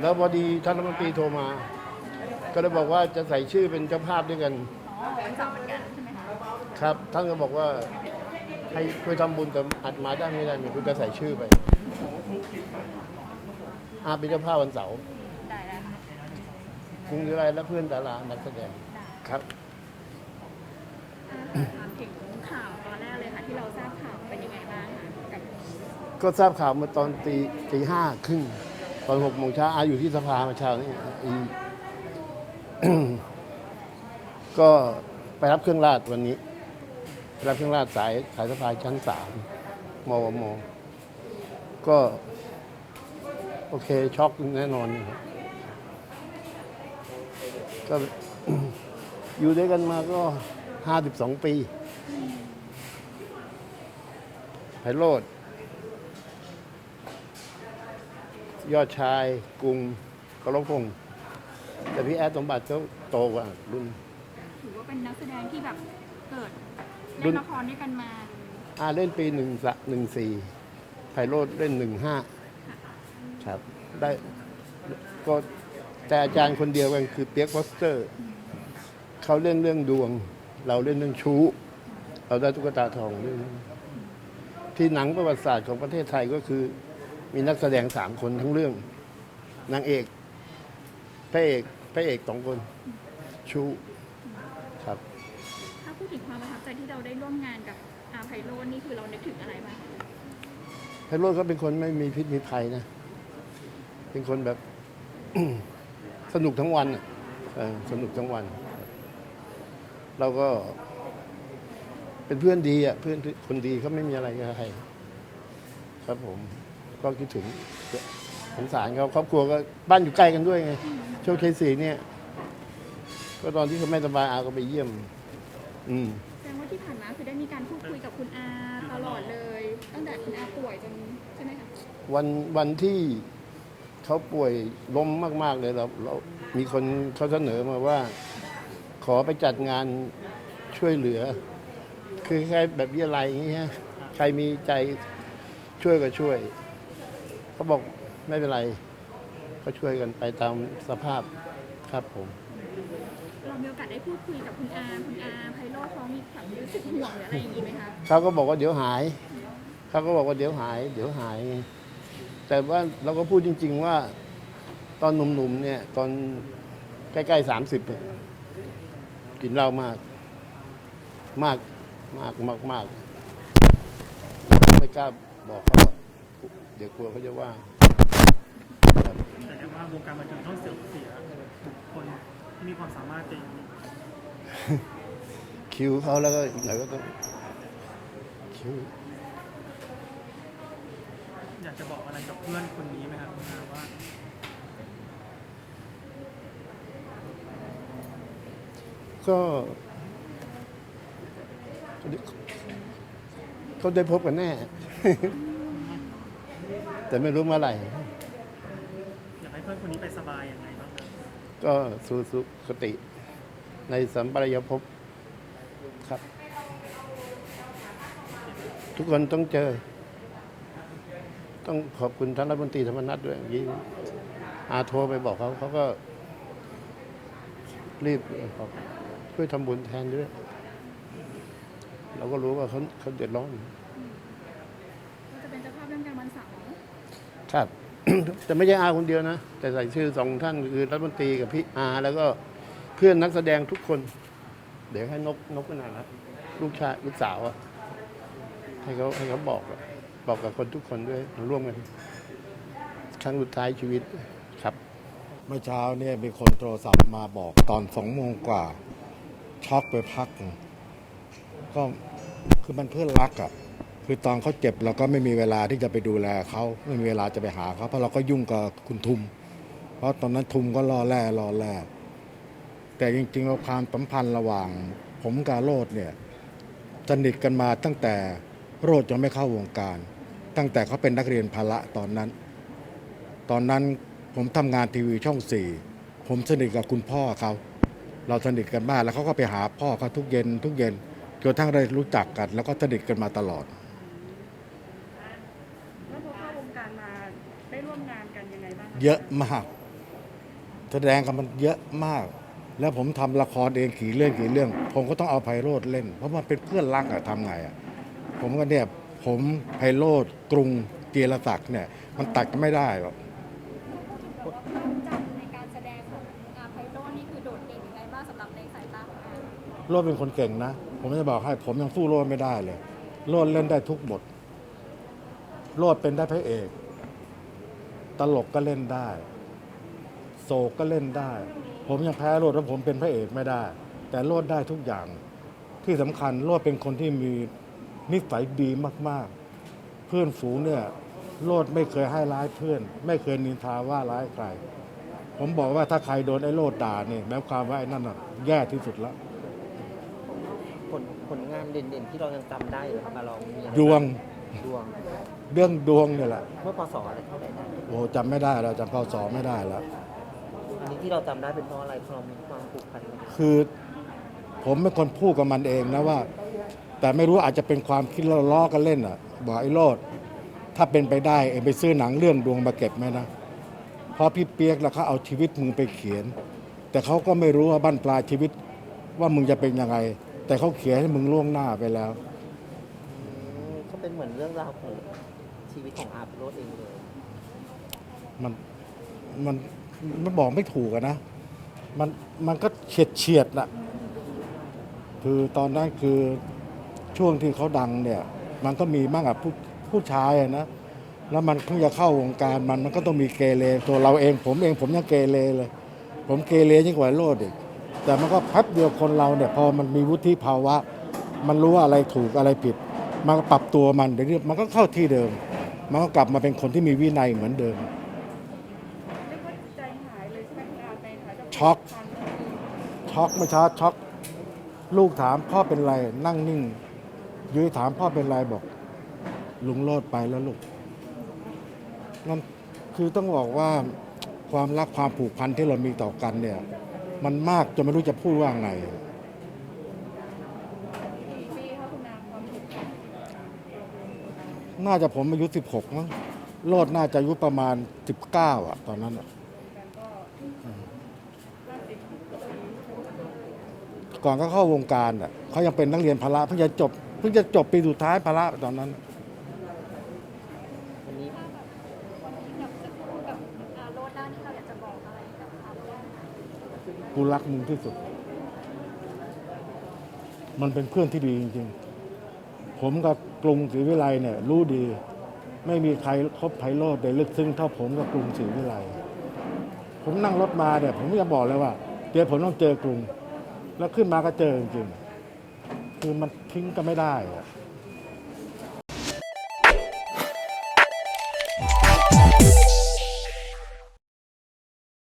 แล้วพอดีท่านรัฐมนตรีโทรมา ก็เลยบอกว่าจะใส่ชื่อเป็นเจ้าภาพด้วยกันอ๋อวันเสาร์เหมือนกันใช่ไหมคะครับ ท่านก็บอกว่าให้ช่วยทำบุญแต่อัดมาได้ไม่ได้เนี่ยคุณจะใส่ชื่อไปอาเป็นเจ้าภาพวันเสาร์ได้ได้ค่ะกรุงวิไลและเพื่อนดารานักแสดงครับ อ่าถามถึงข่าวตอนแรกเลยค่ะ ที่เราทราบข่าวเป็นยังไงบ้างคะกับก็ทราบข่าวมาตอนตีตีห้าครึ่ง ตอนหกโมงเช้าอาอยู่ที่สภามาเช้านี่ก็ไปรับเครื่องราชวันนี้รับเครื่องราชสายสายสภาชั้นสามมวมก็ โอเคช็อกแน่นอนก็อยู่ด้วยกันมาก็ห้าสิบสองปีไพโรธ ยอดชายกรุงกรพงศ์แต่พี่แอดสมบัติเขาโตกว่ารุ่น ถือว่าเป็นนักแสดงที่แบบเกิดรุ่เล่นน ละครด้วยกันมาอาเล่นปีหนึ่งสหนึ่งสี่ไพโรธเล่นหนึ่งห้าครับ ได้ก็แต่อาจารย์คนเดียวกันคือเปียกวอสเตอร์ เขาเล่นเรื่องดวง เราเล่นเรื่องชู้ เราได้ตุ๊กตาทองเรื่องนั้นที่หนังประวัติศาสตร์ของประเทศไทยก็คือ มีนักแสดงสามคนทั้งเรื่อง นางเอกพระเอกพระเอกสองคน ชู้ครับ ถ้าพูดถึงความประทับใจที่เราได้ร่วมงานกับอาไพโรจน์นี่คือเรานึกถึงอะไรบ้างคะไพโรจน์เขาเป็นคนไม่มีพิษมีภัยนะ เป็นคนแบบ สนุกทั้งวันอะเออสนุกทั้งวัน เราก็ เป็นเพื่อนดีอะ เพื่อนคนดีเขาไม่มีอะไรกับใครครับผม ก็คิดถึงสงสารเขาครอบครัวก็บ้านอยู่ใกล้กันด้วยไงโชคชัยศรีเนี่ย ก็ตอนที่เขาไม่สบายอาก็ไปเยี่ยม อืมแสดงว่าที่ผ่านมาคือได้มีการพูดคุยกับคุณอาตลอดเลย ตั้งแต่คุณอาป่วยจนใช่ไหมคะวันวันที่เขาป่วยล้มมาก ๆ เลยเราเรามีคนเขาเสนอมาว่า ขอไปจัดงานช่วยเหลือ คือใครแบบวิทยาลัยอย่างเงี้ยใครมีใจช่วยก็ช่วย เขาบอกไม่เป็นไรก็ช่วยกันไปตามสภาพครับผม เรามีโอกาสได้พูดคุยกับคุณอาคุณอาไพโรจน์เขามีความรู้สึกห่วงหรืออะไรอย่างนี้ไหมคะเขาก็บอกว่าเดี๋ยวหาย เขาก็บอกว่าเดี๋ยวหาย เดี๋ยวหาย แต่ว่าเราก็พูดจริง ๆ ว่า ตอนหนุ่มๆเนี่ย ตอนใกล้ๆสามสิบเนี่ยกินเหล้ามาก มากมากมากมากไม่กล้าบอกเขาหรอก เดี๋ยวกลัวเขาจะว่าครับแต่ได้ว่าวงการบันเทิงต้องเสื่อมเสียบุคคลที่มีความสามารถจริงคิวเขาแล้วก็อีกหน่อยก็ต้องคิวอยากจะบอกอะไรกับเพื่อนคนนี้ไหมครับคุณอาว่า ก็เขาได้พบกันแน่ แต่ไม่รู้เมื่อไหร่ อยากให้เพื่อนคนนี้ไปสบายยังไงบ้างครับก็สู่สุคติ ในสัมปรายภพครับ ทุกคนต้องเจอ ต้องขอบคุณท่านรัฐมนตรีธรรมนัฐด้วยยิ่งอาโทรไปบอกเขาเขาก็ รีบบอกช่วยทำบุญแทนด้วย เราก็รู้ว่าเขาเขาเดือดร้อน ก็จะเป็นเจ้าภาพเรื่องการวันเสาร์ ครับ แต่ไม่ใช่อาคนเดียวนะ แต่ใส่ชื่อสองท่านคือรัฐมนตรีกับพี่อาแล้วก็เพื่อนนักแสดงทุกคน เดี๋ยวให้นกนกไปไหนนะลูกชายลูกสาวอะให้เขาให้เขาบอกอะบอกกับคนทุกคนด้วยร่วมกันครั้งสุดท้ายชีวิตครับ เมื่อเช้าเนี่ยมีคนโทรศัพท์มาบอกตอนสองโมงกว่า ช็อกไปพักหนึ่งก็คือมันเพื่อนรักอะ่ะ คือตอนเขาเจ็บเราก็ไม่มีเวลาที่จะไปดูแลเขาไม่มีเวลาจะไปหาเขาเพราะเราก็ยุ่งกับคุณทุม เพราะตอนนั้นทุมก็รอแร่รอแร่แต่จริงๆแล้วความสัมพันธ์ระหว่าง ผมกับโรดเนี่ยสนิทกันมาตั้งแต่โรดยังไม่เข้าวงการ ตั้งแต่เขาเป็นนักเรียนพละตอนนั้น ตอนนั้นผมทำงานทีวีช่องสี่ผมสนิทกับคุณพ่อเขาเราสนิทกันมากแล้วเขาก็ไปหาพ่อเขาทุกเย็น ทุกเย็นจนทั้งได้รู้จักกัน แล้วก็สนิทกันมาตลอด แล้วพอ เข้าวงการมาได้ร่วมงานกันยังไงบ้างคะเยอะมาก แสดงกันมันเยอะมาก แล้วผมทำละครเองกี่เรื่องกี่เรื่อง ผมก็ต้องเอาไพโรดเล่น เพราะมันเป็นเพื่อนรักอะทำไงอะผมก็เนี่ยผมไพโรดกรุงเกียรศักดิ์เนี่ย มันตัดกันไม่ได้หรอกบอกว่าความจำในการแสดงของอาไพโรจน์นี่คือโดดเด่นยังไงบ้างสำหรับในสายตาของอาโรดเป็นคนเก่งนะ ผมจะบอกให้ผมยังสู้โรดไม่ได้เลย โรดเล่นได้ทุกบท โรดเป็นได้พระเอก ตลกก็เล่นได้ โศกก็เล่นได้ ผมยังแพ้โรดแล้วผมเป็นพระเอกไม่ได้ แต่โรดได้ทุกอย่าง ที่สำคัญโรดเป็นคนที่มีนิสัยดีมาก ๆ เพื่อนฝูงเนี่ยโรดไม่เคยให้ร้ายเพื่อน ไม่เคยนินทาว่าร้ายใคร ผมบอกว่าถ้าใครโดนไอ้โรดด่าเนี่ยแม้ความว่าไอ้นั่นน่ะแย่ที่สุดแล้วผลผลงานเด่นๆ ที่เรายังจำได้อยู่ครับมาลองมีอะไรดวงดวงเรื่องดวงเนี่ยแหละ เมื่อพศอะไรเท่าไหร่นะ โอ้จำไม่ได้แล้วจำพศไม่ได้แล้ว อันนี้ที่เราจำได้เป็นเพราะอะไรเพราะเรามีความผูกพันไหมคือผมเป็นคนพูดกับมันเองนะว่า แต่ไม่รู้อาจจะเป็นความคิดเราล้อกันเล่นอะ บอกไอ้โรดถ้าเป็นไปได้เองไปซื้อหนังเรื่องดวงมาเก็บไหมนะเพราะพี่เปียกแล้วเขาเอาชีวิตมึงไปเขียน แต่เขาก็ไม่รู้ว่าบั้นปลายชีวิตว่ามึงจะเป็นยังไง แต่เขาเขียนให้มึงล่วงหน้าไปแล้ว อืมก็เป็นเหมือนเรื่องราวของชีวิตของอาร์ตโรดเองเลย มันมันมันบอกไม่ถูกอะนะ มันมันก็เฉียดเฉียดๆน่ะคือตอนนั้นคือช่วงที่เขาดังเนี่ย มันก็มีบ้างอะผู้ผู้ชายอะนะ แล้วมันเพิ่งจะเข้าวงการมันมันก็ต้องมีเกเรตัวเราเองผมเองผมยังเกเรเลย ผมเกเรยิ่งกว่าโลดอีกแต่มันก็แป๊บเดียวคนเราเนี่ย พอมันมีวุฒิภาวะ มันรู้ว่าอะไรถูกอะไรผิด มันก็ปรับตัวมันเดี๋ยวนี้มันก็เข้าที่เดิม มันก็กลับมาเป็นคนที่มีวินัยเหมือนเดิม ช็อกช็อกไม่ช้าช็อก ลูกถามพ่อเป็นไร นั่งนิ่ง ยุ้ยถามพ่อเป็นไรบอก ลุงโลดไปแล้วลูกนั่นคือต้องบอกว่าความรักความผูกพันที่เรามีต่อกันเนี่ย มันมากจนไม่รู้จะพูดว่าไงน่าจะผมอายุสิบหกมั้ง โลดน่าจะอายุประมาณสิบเก้าอะ ตอนนั้นอะ แล้วก็ห้าสิบปี ก่อนก็เข้าวงการอะเขายังเป็นนักเรียนพละเพิ่งจะจบเพิ่งจะจบปีสุดท้ายพละตอนนั้นวันนี้ถ้าแบบอยากจะพูดกับอาโรดได้นี่เราอยากจะบอกอะไรกับอาโรดกูรักมึงที่สุด มันเป็นเพื่อนที่ดีจริงๆ ผมกับกรุงศรีวิไลเนี่ย รู้ดี ไม่มีใครคบไพโรธได้ลึกซึ้งเท่าผมกับกรุงศรีวิไลผมนั่งรถมาเนี่ย ผมจะบอกเลยว่า เดี๋ยวผมต้องเจอกรุง แล้วขึ้นมาก็เจอจริงๆคือมันทิ้งก็ไม่ได้อะ